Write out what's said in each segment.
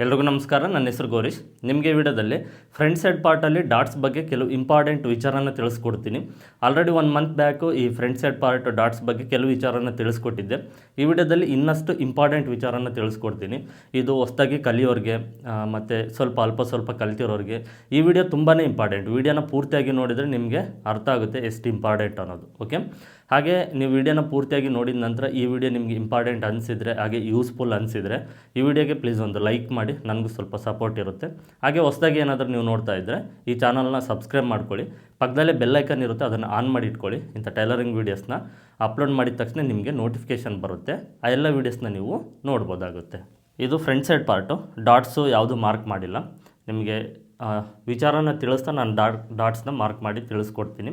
ಎಲ್ರಿಗೂ ನಮಸ್ಕಾರ, ನನ್ನ ಹೆಸರು ಗೌರೀಶ್. ನಿಮಗೆ ವಿಡಿಯೋದಲ್ಲಿ ಫ್ರಂಟ್ ಸೈಡ್ ಪಾರ್ಟಲ್ಲಿ ಡಾಟ್ಸ್ ಬಗ್ಗೆ ಕೆಲವು ಇಂಪಾರ್ಟೆಂಟ್ ವಿಚಾರನ ತಿಳಿಸ್ಕೊಡ್ತೀನಿ. ಆಲ್ರೆಡಿ ಒನ್ ಮಂತ್ ಬ್ಯಾಕು ಈ ಫ್ರಂಟ್ ಸೈಡ್ ಪಾರ್ಟ್ ಡಾಟ್ಸ್ ಬಗ್ಗೆ ಕೆಲವು ವಿಚಾರನ ತಿಳಿಸ್ಕೊಟ್ಟಿದ್ದೆ. ಈ ವಿಡಿಯೋದಲ್ಲಿ ಇನ್ನಷ್ಟು ಇಂಪಾರ್ಟೆಂಟ್ ವಿಚಾರನ ತಿಳಿಸ್ಕೊಡ್ತೀನಿ. ಇದು ಹೊಸ್ದಾಗಿ ಕಲಿಯೋರಿಗೆ ಮತ್ತು ಸ್ವಲ್ಪ ಅಲ್ಪ ಸ್ವಲ್ಪ ಕಲ್ತಿರೋರಿಗೆ ಈ ವಿಡಿಯೋ ತುಂಬಾ ಇಂಪಾರ್ಟೆಂಟ್. ವಿಡಿಯೋನ ಪೂರ್ತಿಯಾಗಿ ನೋಡಿದರೆ ನಿಮಗೆ ಅರ್ಥ ಆಗುತ್ತೆ ಎಷ್ಟು ಇಂಪಾರ್ಟೆಂಟ್ ಅನ್ನೋದು, ಓಕೆ? ಹಾಗೆ ನೀವು ವಿಡಿಯೋನ ಪೂರ್ತಿಯಾಗಿ ನೋಡಿದ ನಂತರ ಈ ವಿಡಿಯೋ ನಿಮಗೆ ಇಂಪಾರ್ಟೆಂಟ್ ಅನಿಸಿದರೆ, ಹಾಗೆ ಯೂಸ್ಫುಲ್ ಅನಿಸಿದರೆ, ಈ ವಿಡಿಯೋಗೆ ಪ್ಲೀಸ್ ಒಂದು ಲೈಕ್ ಮಾಡಿ, ನನಗೂ ಸ್ವಲ್ಪ ಸಪೋರ್ಟ್ ಇರುತ್ತೆ. ಹಾಗೆ ಹೊಸದಾಗಿ ಏನಾದರೂ ನೀವು ನೋಡ್ತಾ ಇದ್ದರೆ ಈ ಚಾನಲ್ನ ಸಬ್ಸ್ಕ್ರೈಬ್ ಮಾಡ್ಕೊಳ್ಳಿ. ಪಕ್ಕದಲ್ಲೇ ಬೆಲ್ಲೈಕನ್ ಇರುತ್ತೆ, ಅದನ್ನು ಆನ್ ಮಾಡಿ ಇಟ್ಕೊಳ್ಳಿ. ಇಂಥ ಟೈಲರಿಂಗ್ ವೀಡಿಯೋಸ್ನ ಅಪ್ಲೋಡ್ ಮಾಡಿದ ತಕ್ಷಣ ನಿಮಗೆ ನೋಟಿಫಿಕೇಷನ್ ಬರುತ್ತೆ. ಆ ಎಲ್ಲ ವೀಡಿಯೋಸ್ನ ನೀವು ನೋಡ್ಬೋದಾಗುತ್ತೆ. ಇದು ಫ್ರಂಟ್ ಸೈಡ್ ಪಾರ್ಟು ಡಾಟ್ಸು ಯಾವುದು ಮಾರ್ಕ್ ಮಾಡಿಲ್ಲ. ನಿಮಗೆ ವಿಚಾರನ ತಿಳಿಸ್ತಾ ನಾನು ಡಾಟ್ ಡಾಟ್ಸ್ನ ಮಾರ್ಕ್ ಮಾಡಿ ತಿಳಿಸ್ಕೊಡ್ತೀನಿ.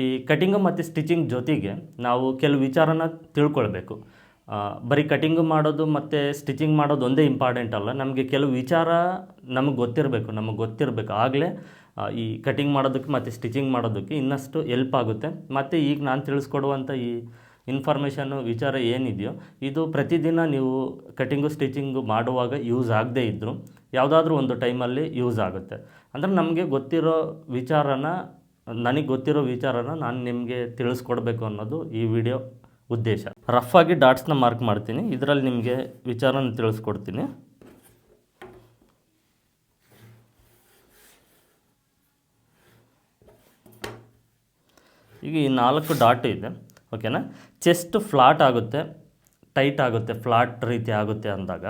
ಈ ಕಟಿಂಗು ಮತ್ತು ಸ್ಟಿಚಿಂಗ್ ಜೊತೆಗೆ ನಾವು ಕೆಲವು ವಿಚಾರನ ತಿಳ್ಕೊಳ್ಬೇಕು. ಬರೀ ಕಟಿಂಗು ಮಾಡೋದು ಮತ್ತು ಸ್ಟಿಚಿಂಗ್ ಮಾಡೋದು ಒಂದೇ ಇಂಪಾರ್ಟೆಂಟ್ ಅಲ್ಲ. ನಮಗೆ ಕೆಲವು ವಿಚಾರ ನಮಗೆ ಗೊತ್ತಿರಬೇಕು ನಮಗೆ ಗೊತ್ತಿರಬೇಕು. ಆಗಲೇ ಈ ಕಟಿಂಗ್ ಮಾಡೋದಕ್ಕೆ ಮತ್ತು ಸ್ಟಿಚಿಂಗ್ ಮಾಡೋದಕ್ಕೆ ಇನ್ನಷ್ಟು ಎಲ್ಪ್ ಆಗುತ್ತೆ. ಮತ್ತು ಈಗ ನಾನು ತಿಳಿಸ್ಕೊಡುವಂಥ ಈ ಇನ್ಫಾರ್ಮೇಷನ್ನು ವಿಚಾರ ಏನಿದೆಯೋ, ಇದು ಪ್ರತಿದಿನ ನೀವು ಕಟಿಂಗು ಸ್ಟಿಚಿಂಗು ಮಾಡುವಾಗ ಯೂಸ್ ಆಗದೇ ಇದ್ದರೂ ಯಾವುದಾದ್ರೂ ಒಂದು ಟೈಮಲ್ಲಿ ಯೂಸ್ ಆಗುತ್ತೆ. ಅಂದರೆ ನಮಗೆ ಗೊತ್ತಿರೋ ವಿಚಾರನ ನನಗೆ ಗೊತ್ತಿರೋ ವಿಚಾರನ ನಾನು ನಿಮಗೆ ತಿಳಿಸ್ಕೊಡ್ಬೇಕು ಅನ್ನೋದು ಈ ವಿಡಿಯೋ ಉದ್ದೇಶ. ರಫ್ ಆಗಿ ಡಾಟ್ಸ್ನ ಮಾರ್ಕ್ ಮಾಡ್ತೀನಿ. ಇದರಲ್ಲಿ ನಿಮಗೆ ವಿಚಾರನ ತಿಳಿಸ್ಕೊಡ್ತೀನಿ. ಈಗ ಈ ನಾಲ್ಕು ಡಾಟ್ ಇದೆ. ಓಕೆನಾ ಚೆಸ್ಟ್ ಫ್ಲಾಟ್ ಆಗುತ್ತೆ ಟೈಟ್ ಆಗುತ್ತೆ ಫ್ಲಾಟ್ ರೀತಿ ಆಗುತ್ತೆ ಅಂದಾಗ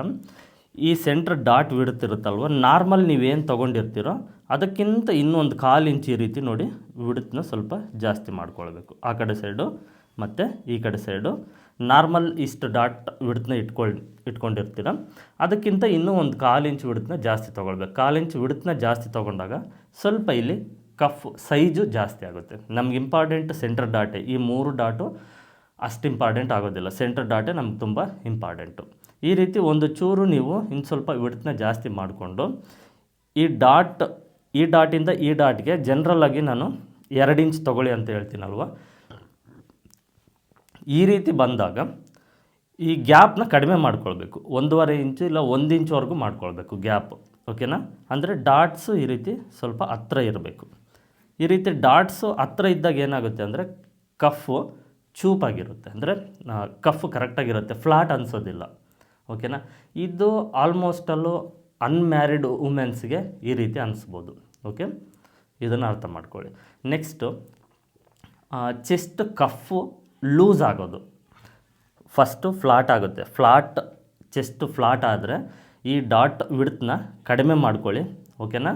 ಈ ಸೆಂಟ್ರ್ ಡಾಟ್ ಬಿಡುತ್ತಿರುತ್ತಲ್ವ ನಾರ್ಮಲ್ ನೀವೇನು ತೊಗೊಂಡಿರ್ತೀರೋ ಅದಕ್ಕಿಂತ ಇನ್ನೊಂದು ಕಾಲು ಇಂಚು ರೀತಿ ನೋಡಿ ವಿಡತ್ನ ಸ್ವಲ್ಪ ಜಾಸ್ತಿ ಮಾಡ್ಕೊಳ್ಬೇಕು. ಆ ಕಡೆ ಸೈಡು ಮತ್ತು ಈ ಕಡೆ ಸೈಡು. ನಾರ್ಮಲ್ ಇಷ್ಟು ಡಾಟ್ ವಿಡತ್ನ ಇಟ್ಕೊಳ್, ಇಟ್ಕೊಂಡಿರ್ತೀರ. ಅದಕ್ಕಿಂತ ಇನ್ನೂ ಒಂದು ಕಾಲು ಇಂಚು ವಿಡ್ತನ್ನ ಜಾಸ್ತಿ ತೊಗೊಳ್ಬೇಕು. ಕಾಲು ಇಂಚು ವಿಡ್ತನ್ನ ಜಾಸ್ತಿ ತೊಗೊಂಡಾಗ ಸ್ವಲ್ಪ ಇಲ್ಲಿ ಕಫ್ ಸೈಜು ಜಾಸ್ತಿ ಆಗುತ್ತೆ. ನಮ್ಗೆ ಇಂಪಾರ್ಟೆಂಟ್ ಸೆಂಟರ್ ಡಾಟೆ. ಈ ಮೂರು ಡಾಟು ಅಷ್ಟು ಇಂಪಾರ್ಟೆಂಟ್ ಆಗೋದಿಲ್ಲ. ಸೆಂಟರ್ ಡಾಟೆ ನಮ್ಗೆ ತುಂಬ ಇಂಪಾರ್ಟೆಂಟು. ಈ ರೀತಿ ಒಂದು ಚೂರು ನೀವು ಇನ್ನು ಸ್ವಲ್ಪ ವಿಡತ್ನ ಜಾಸ್ತಿ ಮಾಡಿಕೊಂಡು ಈ ಡಾಟ್ ಈ ಡಾಟಿಂದ ಈ ಡಾಟ್ಗೆ ಜನರಲ್ಲಾಗಿ ನಾನು ಎರಡು ಇಂಚ್ ತೊಗೊಳ್ಳಿ ಅಂತ ಹೇಳ್ತೀನಲ್ವ? ಈ ರೀತಿ ಬಂದಾಗ ಈ ಗ್ಯಾಪ್ನ ಕಡಿಮೆ ಮಾಡ್ಕೊಳ್ಬೇಕು. ಒಂದೂವರೆ ಇಂಚು ಇಲ್ಲ, ಒಂದು ಇಂಚ್ವರೆಗೂ ಮಾಡ್ಕೊಳ್ಬೇಕು ಗ್ಯಾಪ್. ಓಕೆನಾ ಅಂದರೆ ಡಾಟ್ಸು ಈ ರೀತಿ ಸ್ವಲ್ಪ ಹತ್ರ ಇರಬೇಕು. ಈ ರೀತಿ ಡಾಟ್ಸು ಹತ್ರ ಇದ್ದಾಗ ಏನಾಗುತ್ತೆ ಅಂದರೆ ಕಫು ಚೂಪಾಗಿರುತ್ತೆ. ಅಂದರೆ ಕಫ್ ಕರೆಕ್ಟಾಗಿರುತ್ತೆ ಫ್ಲಾಟ್ ಅನಿಸೋದಿಲ್ಲ. ಓಕೆನಾ ಇದು ಆಲ್ಮೋಸ್ಟಲ್ಲು ಅನ್ಮ್ಯಾರಿಡ್ ವುಮೆನ್ಸ್ಗೆ ಈ ರೀತಿ ಅನಿಸ್ಬೋದು. ಓಕೆ ಇದನ್ನು ಅರ್ಥ ಮಾಡ್ಕೊಳ್ಳಿ. ನೆಕ್ಸ್ಟು ಚೆಸ್ಟ್ ಕಫು ಲೂಸ್ ಆಗೋದು. ಫಸ್ಟು ಫ್ಲಾಟ್ ಆಗುತ್ತೆ. ಫ್ಲಾಟ್ ಚೆಸ್ಟ್ ಫ್ಲಾಟ್ ಆದರೆ ಈ ಡಾಟ್ ವಿಡ್ತನ್ನ ಕಡಿಮೆ ಮಾಡ್ಕೊಳ್ಳಿ. ಓಕೆನಾ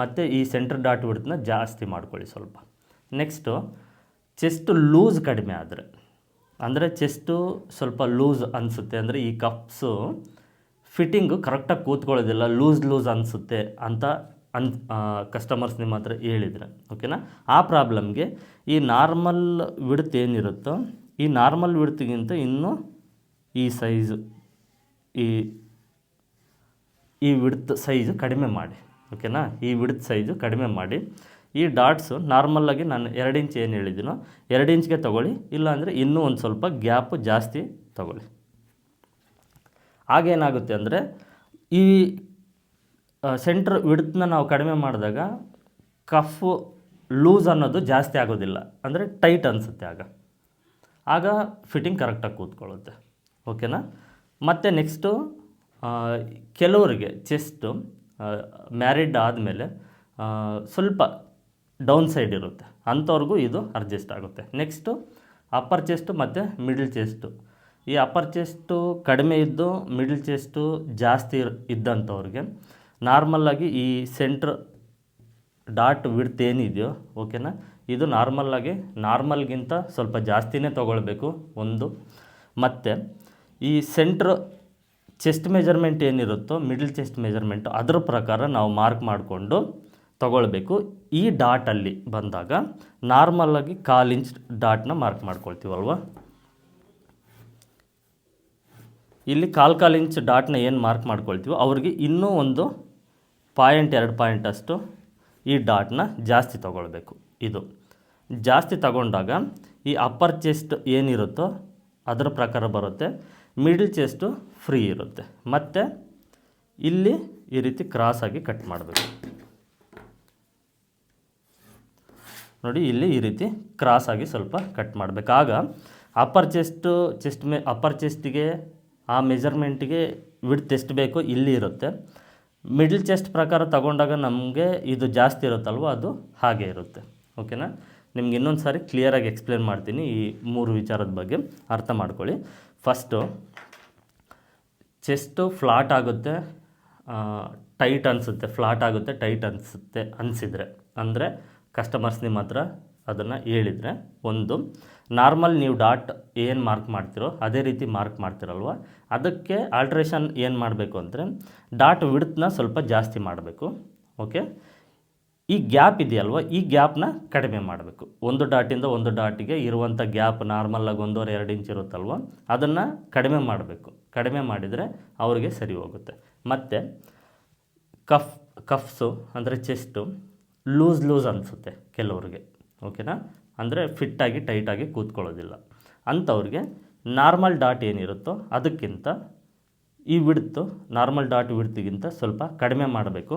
ಮತ್ತು ಈ ಸೆಂಟರ್ ಡಾಟ್ ವಿಡ್ತನ್ನ ಜಾಸ್ತಿ ಮಾಡ್ಕೊಳ್ಳಿ ಸ್ವಲ್ಪ. ನೆಕ್ಸ್ಟು ಚೆಸ್ಟ್ ಲೂಸ್ ಕಡಿಮೆ ಆದರೆ. ಅಂದರೆ ಚೆಸ್ಟು ಸ್ವಲ್ಪ ಲೂಸ್ ಅನಿಸುತ್ತೆ. ಅಂದರೆ ಈ ಕಪ್ಸು ಫಿಟ್ಟಿಂಗು ಕರೆಕ್ಟಾಗಿ ಕೂತ್ಕೊಳ್ಳೋದಿಲ್ಲ, ಲೂಸ್ ಲೂಸ್ ಅನಿಸುತ್ತೆ ಅಂತ ಅನ್ ಕಸ್ಟಮರ್ಸ್ ನಿಮ್ಮ ಹತ್ರ ಹೇಳಿದರೆ ಓಕೆನಾ ಆ ಪ್ರಾಬ್ಲಮ್ಗೆ ಈ ನಾರ್ಮಲ್ ವಿಡ್ತ್ ಏನಿರುತ್ತೋ, ಈ ನಾರ್ಮಲ್ ವಿಡ್ತಿಗಿಂತ ಇನ್ನೂ ಈ ಸೈಜು, ಈ ಈ ವಿಡ್ತ್ ಸೈಜು ಕಡಿಮೆ ಮಾಡಿ ಓಕೆನಾ ಈ ವಿಡ್ತ್ ಸೈಜು ಕಡಿಮೆ ಮಾಡಿ, ಈ ಡಾಟ್ಸು ನಾರ್ಮಲ್ಲಾಗಿ ನಾನು ಎರಡು ಇಂಚ್ ಏನು ಹೇಳಿದ್ದೀನೋ, ಎರಡು ಇಂಚ್ಗೆ ತೊಗೊಳ್ಳಿ, ಇಲ್ಲಾಂದರೆ ಇನ್ನೂ ಒಂದು ಸ್ವಲ್ಪ ಗ್ಯಾಪು ಜಾಸ್ತಿ ತೊಗೊಳ್ಳಿ. ಆಗೇನಾಗುತ್ತೆ ಅಂದರೆ ಈ ಸೆಂಟ್ರ್ ವಿಡ್ತನ್ನ ನಾವು ಕಡಿಮೆ ಮಾಡಿದಾಗ ಕಫ್ ಲೂಸ್ ಅನ್ನೋದು ಜಾಸ್ತಿ ಆಗೋದಿಲ್ಲ. ಅಂದರೆ ಟೈಟ್ ಅನಿಸುತ್ತೆ ಆಗ. ಆಗ ಫಿಟ್ಟಿಂಗ್ ಕರೆಕ್ಟಾಗಿ ಕೂತ್ಕೊಳ್ಳುತ್ತೆ. ಓಕೆನಾ ಮತ್ತು ನೆಕ್ಸ್ಟು ಕೆಲವರಿಗೆ ಚೆಸ್ಟು ಮ್ಯಾರಿಡ್ ಆದಮೇಲೆ ಸ್ವಲ್ಪ ಡೌನ್ ಸೈಡ್ ಇರುತ್ತೆ. ಅಂಥವ್ರಿಗೂ ಇದು ಅಡ್ಜಸ್ಟ್ ಆಗುತ್ತೆ. ನೆಕ್ಸ್ಟು ಅಪ್ಪರ್ ಚೆಸ್ಟು ಮತ್ತು ಮಿಡಲ್ ಚೆಸ್ಟು ಈ ಅಪ್ಪರ್ ಚೆಸ್ಟು ಕಡಿಮೆ ಇದ್ದು ಮಿಡಲ್ ಚೆಸ್ಟು ಜಾಸ್ತಿ ಇದ್ದಂಥವ್ರಿಗೆ ನಾರ್ಮಲ್ಲಾಗಿ ಈ ಸೆಂಟ್ರ್ ಡಾಟ್ ವಿಡ್ತ್ ಏನಿದೆಯೋ ಓಕೆನಾ ಇದು ನಾರ್ಮಲ್ಲಾಗಿ ನಾರ್ಮಲ್ಗಿಂತ ಸ್ವಲ್ಪ ಜಾಸ್ತಿನೇ ತೊಗೊಳ್ಬೇಕು ಒಂದು. ಮತ್ತು ಈ ಸೆಂಟ್ರ್ ಚೆಸ್ಟ್ ಮೆಜರ್ಮೆಂಟ್ ಏನಿರುತ್ತೋ ಮಿಡಲ್ ಚೆಸ್ಟ್ ಮೆಜರ್ಮೆಂಟು ಅದರ ಪ್ರಕಾರ ನಾವು ಮಾರ್ಕ್ ಮಾಡಿಕೊಂಡು ತಗೊಳ್ಬೇಕು. ಈ ಡಾಟಲ್ಲಿ ಬಂದಾಗ ನಾರ್ಮಲ್ಲಾಗಿ ಕಾಲು ಇಂಚ್ ಡಾಟ್ನ ಮಾರ್ಕ್ ಮಾಡ್ಕೊಳ್ತೀವಲ್ವ? ಇಲ್ಲಿ ಕಾಲು ಕಾಲು ಇಂಚ್ ಡಾಟ್ನ ಏನು ಮಾರ್ಕ್ ಮಾಡ್ಕೊಳ್ತೀವೋ ಅವ್ರಿಗೆ ಇನ್ನೂ ಒಂದು ಪಾಯಿಂಟ್ ಎರಡು ಪಾಯಿಂಟ್ ಅಷ್ಟು ಈ ಡಾಟ್ನ ಜಾಸ್ತಿ ತಗೊಳ್ಬೇಕು. ಇದು ಜಾಸ್ತಿ ತಗೊಂಡಾಗ ಈ ಅಪ್ಪರ್ ಚೆಸ್ಟ್ ಏನಿರುತ್ತೋ ಅದರ ಪ್ರಕಾರ ಬರುತ್ತೆ. ಮಿಡಲ್ ಚೆಸ್ಟು ಫ್ರೀ ಇರುತ್ತೆ. ಮತ್ತು ಇಲ್ಲಿ ಈ ರೀತಿ ಕ್ರಾಸಾಗಿ ಕಟ್ ಮಾಡಬೇಕು. ನೋಡಿ ಇಲ್ಲಿ ಈ ರೀತಿ ಕ್ರಾಸಾಗಿ ಸ್ವಲ್ಪ ಕಟ್ ಮಾಡಬೇಕು. ಆಗ ಅಪ್ಪರ್ ಚೆಸ್ಟು, ಚೆಸ್ಟ್ ಮೇ, ಅಪ್ಪರ್ ಚೆಸ್ಟಿಗೆ ಆ ಮೆಜರ್ಮೆಂಟಿಗೆ ವಿಡ್ತ್ ಎಷ್ಟು ಬೇಕೋ ಇಲ್ಲಿ ಇರುತ್ತೆ. ಮಿಡ್ಲ್ ಚೆಸ್ಟ್ ಪ್ರಕಾರ ತಗೊಂಡಾಗ ನಮಗೆ ಇದು ಜಾಸ್ತಿ ಇರುತ್ತಲ್ವ, ಅದು ಹಾಗೆ ಇರುತ್ತೆ. ಓಕೆನಾ ನಿಮ್ಗೆ ಇನ್ನೊಂದು ಸಾರಿ ಕ್ಲಿಯರಾಗಿ ಎಕ್ಸ್ಪ್ಲೇನ್ ಮಾಡ್ತೀನಿ ಈ ಮೂರು ವಿಚಾರದ ಬಗ್ಗೆ. ಅರ್ಥ ಮಾಡ್ಕೊಳ್ಳಿ. ಫಸ್ಟು ಚೆಸ್ಟು ಫ್ಲಾಟ್ ಆಗುತ್ತೆ ಟೈಟ್ ಅನಿಸುತ್ತೆ ಫ್ಲಾಟ್ ಆಗುತ್ತೆ ಟೈಟ್ ಅನಿಸುತ್ತೆ, ಅನಿಸಿದರೆ. ಅಂದರೆ ಕಸ್ಟಮರ್ಸ್ ನಿಮ್ಮ ಹತ್ರ ಅದನ್ನು ಹೇಳಿದರೆ, ಒಂದು ನಾರ್ಮಲ್ ನೀವು ಡಾಟ್ ಏನು ಮಾರ್ಕ್ ಮಾಡ್ತಿರೋ, ಅದೇ ರೀತಿ ಮಾರ್ಕ್ ಮಾಡ್ತಿರಲ್ವ? ಅದಕ್ಕೆ ಆಲ್ಟ್ರೇಷನ್ ಏನು ಮಾಡಬೇಕು ಅಂದರೆ, ಡಾಟ್ ವಿಡ್ತನ್ನ ಸ್ವಲ್ಪ ಜಾಸ್ತಿ ಮಾಡಬೇಕು ಓಕೆ ಈ ಗ್ಯಾಪ್ ಇದೆಯಲ್ವ? ಈ ಗ್ಯಾಪ್ನ ಕಡಿಮೆ ಮಾಡಬೇಕು. ಒಂದು ಡಾಟಿಂದ ಒಂದು ಡಾಟಿಗೆ ಇರುವಂಥ ಗ್ಯಾಪ್ ನಾರ್ಮಲಾಗಿ ಒಂದೂವರೆ, ಎರಡು ಇಂಚ್ ಇರುತ್ತಲ್ವ? ಅದನ್ನು ಕಡಿಮೆ ಮಾಡಬೇಕು. ಕಡಿಮೆ ಮಾಡಿದರೆ ಅವರಿಗೆ ಸರಿ ಹೋಗುತ್ತೆ. ಮತ್ತು ಕಫ್, ಕಫ್ಸು ಅಂದರೆ ಚೆಸ್ಟು ಲೂಸ್ ಲೂಸ್ ಅನಿಸುತ್ತೆ ಕೆಲವ್ರಿಗೆ ಓಕೆನಾ ಅಂದರೆ ಫಿಟ್ಟಾಗಿ, ಟೈಟಾಗಿ ಕೂತ್ಕೊಳ್ಳೋದಿಲ್ಲ. ಅಂಥವ್ರಿಗೆ ನಾರ್ಮಲ್ ಡಾಟ್ ಏನಿರುತ್ತೋ ಅದಕ್ಕಿಂತ ಈ ವಿಡ್ತು, ನಾರ್ಮಲ್ ಡಾಟ್ ವಿಡ್ತಿಗಿಂತ ಸ್ವಲ್ಪ ಕಡಿಮೆ ಮಾಡಬೇಕು.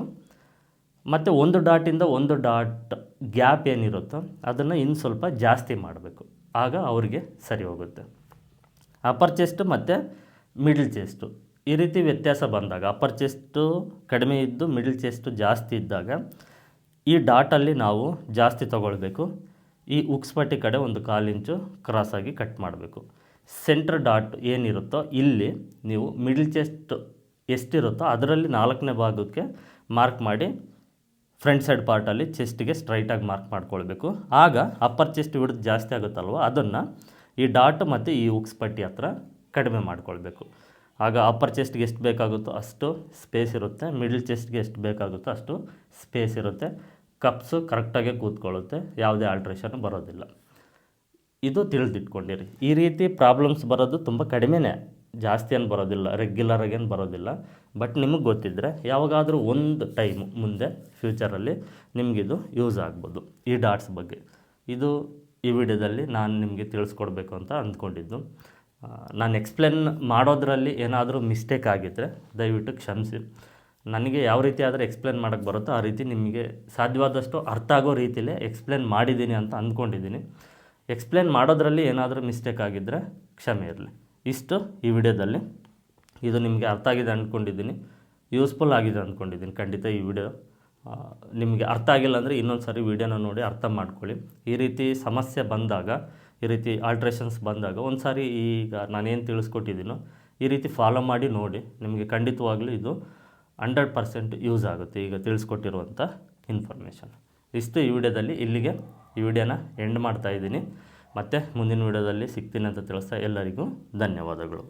ಮತ್ತು ಒಂದು ಡಾಟಿಂದ ಒಂದು ಡಾಟ್ ಗ್ಯಾಪ್ ಏನಿರುತ್ತೋ ಅದನ್ನು ಇನ್ನು ಸ್ವಲ್ಪ ಜಾಸ್ತಿ ಮಾಡಬೇಕು. ಆಗ ಅವರಿಗೆ ಸರಿ ಹೋಗುತ್ತೆ. ಅಪ್ಪರ್ ಚೆಸ್ಟು ಮತ್ತು ಮಿಡ್ಲ್ ಚೆಸ್ಟು. ಈ ರೀತಿ ವ್ಯತ್ಯಾಸ ಬಂದಾಗ ಅಪ್ಪರ್ ಚೆಸ್ಟು ಕಡಿಮೆ ಇದ್ದು ಮಿಡ್ಲ್ ಚೆಸ್ಟು ಜಾಸ್ತಿ ಇದ್ದಾಗ ಈ ಡಾಟಲ್ಲಿ ನಾವು ಜಾಸ್ತಿ ತಗೊಳ್ಬೇಕು. ಈ ಉಕ್ಸ್ಪಟ್ಟಿ ಕಡೆ ಒಂದು ಕಾಲು ಇಂಚು ಕ್ರಾಸಾಗಿ ಕಟ್ ಮಾಡಬೇಕು. ಸೆಂಟ್ರ್ ಡಾಟ್ ಏನಿರುತ್ತೋ ಇಲ್ಲಿ ನೀವು ಮಿಡ್ಲ್ ಚೆಸ್ಟ್ ಎಷ್ಟಿರುತ್ತೋ ಅದರಲ್ಲಿ ನಾಲ್ಕನೇ ಭಾಗಕ್ಕೆ ಮಾರ್ಕ್ ಮಾಡಿ ಫ್ರಂಟ್ ಸೈಡ್ ಪಾರ್ಟಲ್ಲಿ ಚೆಸ್ಟಿಗೆ ಸ್ಟ್ರೈಟಾಗಿ ಮಾರ್ಕ್ ಮಾಡ್ಕೊಳ್ಬೇಕು. ಆಗ ಅಪ್ಪರ್ ಚೆಸ್ಟ್ ಹಿಡಿದು ಜಾಸ್ತಿ ಆಗುತ್ತಲ್ವ ಅದನ್ನು ಈ ಡಾಟ್ ಮತ್ತು ಈ ಉಕ್ಸ್ಪಟ್ಟಿ ಹತ್ರ ಕಡಿಮೆ ಮಾಡ್ಕೊಳ್ಬೇಕು. ಆಗ ಅಪ್ಪರ್ ಚೆಸ್ಟ್ಗೆ ಎಷ್ಟು ಬೇಕಾಗುತ್ತೋ ಅಷ್ಟು ಸ್ಪೇಸ್ ಇರುತ್ತೆ, ಮಿಡ್ಲ್ ಚೆಸ್ಟ್ಗೆ ಎಷ್ಟು ಬೇಕಾಗುತ್ತೋ ಅಷ್ಟು ಸ್ಪೇಸ್ ಇರುತ್ತೆ. ಕಪ್ಸು ಕರೆಕ್ಟಾಗೆ ಕೂತ್ಕೊಳ್ಳುತ್ತೆ, ಯಾವುದೇ ಆಲ್ಟ್ರೇಷನ್ ಬರೋದಿಲ್ಲ. ಇದು ತಿಳಿದಿಟ್ಕೊಂಡಿರಿ. ಈ ರೀತಿ ಪ್ರಾಬ್ಲಮ್ಸ್ ಬರೋದು ತುಂಬ ಕಡಿಮೆನೇ. ಜಾಸ್ತಿ ಏನು ಬರೋದಿಲ್ಲ ರೆಗ್ಯುಲರ್ ಆಗೇನು ಬರೋದಿಲ್ಲ. ಬಟ್ ನಿಮಗೆ ಗೊತ್ತಿದ್ದರೆ ಯಾವಾಗಾದರೂ ಒಂದು ಟೈಮ್ ಮುಂದೆ ಫ್ಯೂಚರಲ್ಲಿ ನಿಮಗಿದು ಯೂಸ್ ಆಗ್ಬೋದು. ಈ ಡಾಟ್ಸ್ ಬಗ್ಗೆ. ಇದು ಈ ವಿಡಿಯೋದಲ್ಲಿ ನಾನು ನಿಮಗೆ ತಿಳಿಸ್ಕೊಡ್ಬೇಕು ಅಂತ ಅಂದ್ಕೊಂಡಿದ್ದು. ನಾನು ಎಕ್ಸ್ಪ್ಲೇನ್ ಮಾಡೋದ್ರಲ್ಲಿ ಏನಾದರೂ ಮಿಸ್ಟೇಕ್ ಆಗಿದ್ದರೆ ದಯವಿಟ್ಟು ಕ್ಷಮಿಸಿ. ನನಗೆ ಯಾವ ರೀತಿ ಆದರೆ ಎಕ್ಸ್ಪ್ಲೇನ್ ಮಾಡೋಕ್ಕೆ ಬರುತ್ತೋ ಆ ರೀತಿ ನಿಮಗೆ ಸಾಧ್ಯವಾದಷ್ಟು ಅರ್ಥ ಆಗೋ ರೀತಿಲೇ ಎಕ್ಸ್ಪ್ಲೇನ್ ಮಾಡಿದ್ದೀನಿ ಅಂತ ಅಂದ್ಕೊಂಡಿದ್ದೀನಿ. ಎಕ್ಸ್ಪ್ಲೇನ್ ಮಾಡೋದರಲ್ಲಿ ಏನಾದರೂ ಮಿಸ್ಟೇಕ್ ಆಗಿದ್ದರೆ ಕ್ಷಮೆ ಇರಲಿ. ಇಷ್ಟು ಈ ವಿಡಿಯೋದಲ್ಲಿ. ಇದು ನಿಮಗೆ ಅರ್ಥ ಆಗಿದೆ ಅಂದ್ಕೊಂಡಿದ್ದೀನಿ. ಯೂಸ್ಫುಲ್ ಆಗಿದೆ ಅಂದ್ಕೊಂಡಿದ್ದೀನಿ. ಖಂಡಿತ ಈ ವಿಡಿಯೋ ನಿಮಗೆ ಅರ್ಥ ಆಗಿಲ್ಲ ಅಂದರೆ ಇನ್ನೊಂದು ಸಾರಿ ವಿಡಿಯೋನ ನೋಡಿ ಅರ್ಥ ಮಾಡ್ಕೊಳ್ಳಿ. ಈ ರೀತಿ ಸಮಸ್ಯೆ ಬಂದಾಗ, ಈ ರೀತಿ ಆಲ್ಟ್ರೇಷನ್ಸ್ ಬಂದಾಗ ಒಂದು ಸಾರಿ ಈಗ ನಾನೇನು ತಿಳಿಸ್ಕೊಟ್ಟಿದ್ದೀನೋ ಈ ರೀತಿ ಫಾಲೋ ಮಾಡಿ ನೋಡಿ. ನಿಮಗೆ ಖಂಡಿತವಾಗಲೂ ಇದು ಹಂಡ್ರೆಡ್ ಪರ್ಸೆಂಟ್ ಯೂಸ್ ಆಗುತ್ತೆ ಈಗ ತಿಳಿಸ್ಕೊಟ್ಟಿರುವಂಥ ಇನ್ಫಾರ್ಮೇಷನ್. ಇಷ್ಟು ಈ ವಿಡಿಯೋದಲ್ಲಿ ಇಲ್ಲಿಗೆ ಈ ವಿಡಿಯೋನ ಎಂಡ್ ಮಾಡ್ತಾ ಇದ್ದೀನಿ. ಮತ್ತು ಮುಂದಿನ ವಿಡಿಯೋದಲ್ಲಿ ಸಿಗ್ತೀನಿ ಅಂತ ತಿಳಿಸ್ತಾ ಎಲ್ಲರಿಗೂ ಧನ್ಯವಾದಗಳು.